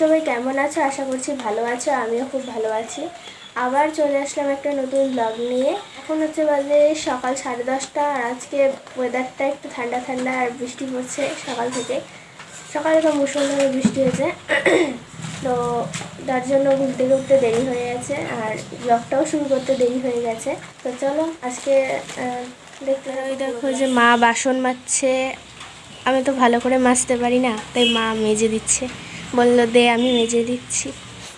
সবাই কেমন আছো? আশা করছি ভালো আছো আমিও খুব ভালো আছি। আবার চলে আসলাম একটা নতুন ব্লগ নিয়ে। এখন হচ্ছে বাজে সকাল সাড়ে দশটা আর আজকে ওয়েদারটা একটু ঠান্ডা ঠান্ডা আর বৃষ্টি পড়ছে সকাল থেকে। সকালে তো মুসলধারে বৃষ্টি হয়েছে। তো তার জন্য ঘুরতে ঘুরতে দেরি হয়ে গেছে আর ব্লগটাও শুরু করতে দেরি হয়ে গেছে। তো চলো আজকে দেখতে ওই দেখো যে মা বাসন মাজছে। আমি তো ভালো করে মাজতে পারি না তাই মা মেজে দিচ্ছে। বলল দে আমি মেজে দিচ্ছি।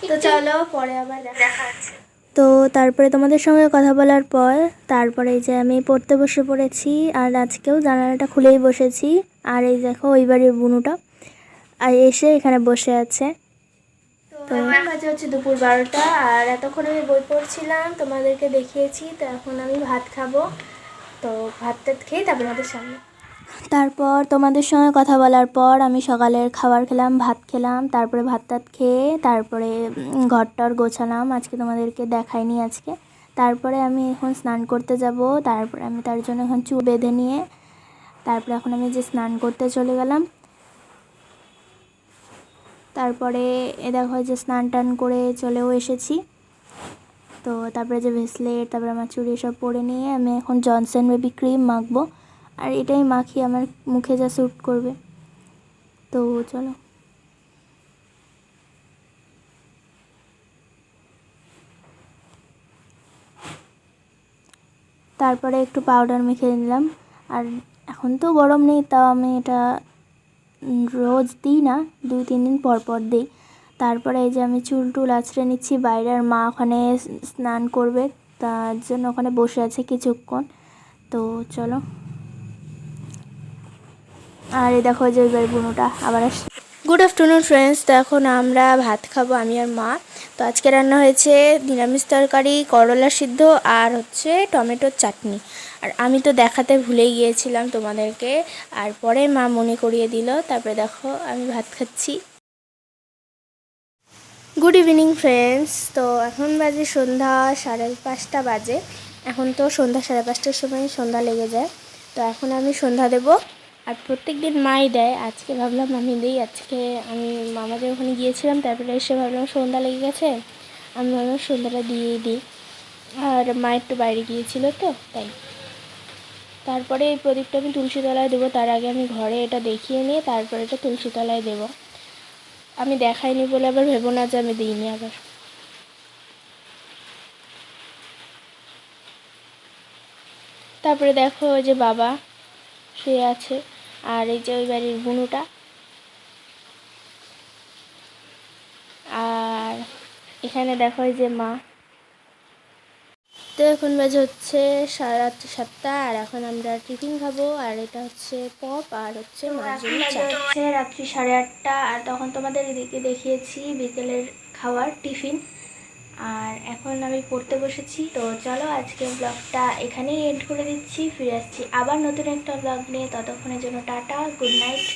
তো চলো পরে আবার দেখা হচ্ছে। তো তারপরে তোমাদের সঙ্গে কথা বলার পর তারপরে এই যে আমি পড়তে বসে পড়েছি আর আজকেও জানালাটা খুলেই বসেছি। আর এই দেখো ওই বাড়ির বুনুটা আর এসে এখানে বসে আছে। তো এখন বাজে হচ্ছে দুপুর বারোটা আর এতক্ষণ আমি বই পড়ছিলাম তোমাদেরকে দেখিয়েছি তো এখন আমি ভাত খাব। তো ভাত টাত খেয়ে তারপর আমাদের সামনে। তারপর তোমাদের সঙ্গে কথা বলার পর আমি সকালের খাবার খেলাম, ভাত খেলাম, তারপরে ভাত টাত খেয়ে তারপরে ঘরটর গোছালাম। আজকে তোমাদেরকে দেখাইনি আজকে। তারপরে আমি এখন স্নান করতে যাব। তারপরে আমি তার জন্য এখন চুল বেঁধে নিয়ে, তারপরে এখন আমি যে স্নান করতে চলে গেলাম, তারপরে এ দেখো যে স্নান টান করে চলেও এসেছি। তো তারপরে যে ভেসলেট তারপরে আমার চুড়ি সব পরে নিয়ে আমি এখন জনসন বেবি ক্রিম মাখবো। আর এটাই মাখি আমার মুখে যা স্যুট করবে। তো চলো। তারপরে একটু পাউডার মেখে নিলাম। আর এখন তো গরম নেই, তাও আমি এটা রোজ দিই না, দুই, তিন দিন পর পর দিই। তারপরে এই যে আমি চুল টুল আছড়ে নিচ্ছি, বাইরের মা ওখানে স্নান করবে, তার জন্য ওখানে বসে আছে কিছুক্ষণ। তো চলো। আর এই দেখো যে ওই বুনোটা আবার আস গুড আফটারনুন ফ্রেন্ডস তো এখন আমরা ভাত খাব আমি আর মা। তো আজকে রান্না হয়েছে নিরামিষ তরকারি, করলা সিদ্ধ আর হচ্ছে টমেটোর চাটনি। আর আমি তো দেখাতে ভুলেই গিয়েছিলাম তোমাদেরকে। আর পরে মা মনে করিয়ে দিল। তারপরে দেখো আমি ভাত খাচ্ছি। গুড ইভিনিং ফ্রেন্ডস তো এখন বাজে সন্ধ্যা সাড়ে পাঁচটা বাজে। এখন তো সন্ধ্যা সাড়ে পাঁচটার সময় সন্ধ্যা লেগে যায়। তো এখন আমি সন্ধ্যা দেব। আর প্রত্যেক দিন মাই দেয়। আজকে ভাবলাম আমি দিই। আজকে আমি মামাদের ওখানে গিয়েছিলাম, তারপরে এসে ভাবলাম সন্ধ্যা লেগে গেছে। আমি ভাবলাম সন্ধ্যাটা দিয়েই দিই। আর মা একটু বাইরে গিয়েছিল তো, তাই। তারপরে এই প্রদীপটা আমি তুলসীতলায় দেবো। তার আগে আমি ঘরে এটা দেখিয়ে নিয়ে তারপরে এটা তুলসীতলায় দেবো। আমি দেখাইনি বলে আবার ভেবো না যে আমি দিইনি আবার। তারপরে দেখো যে বাবা, শুয়ে আছে। আর এই যে ওই বাড়ির বুনুটা। আর এখানে দেখো এই যে মা। তো এখন বাজে হচ্ছে আটটা সাতটা আর এখন আমরা টিফিন খাব আর এটা হচ্ছে পপ আর হচ্ছে হচ্ছে রাত্রি সাড়ে আটটা আর তখন তোমাদের এদিকে দেখিয়েছি বিকেলের খাওয়ার টিফিন। আর এখন আমি পড়তে বসেছি। তো চলো আজকে ব্লগটা এখানেই এন্ড করে দিচ্ছি। ফিরে আসছি আবার নতুন একটা ব্লগ নিয়ে। ততক্ষণের জন্য টাটা গুড নাইট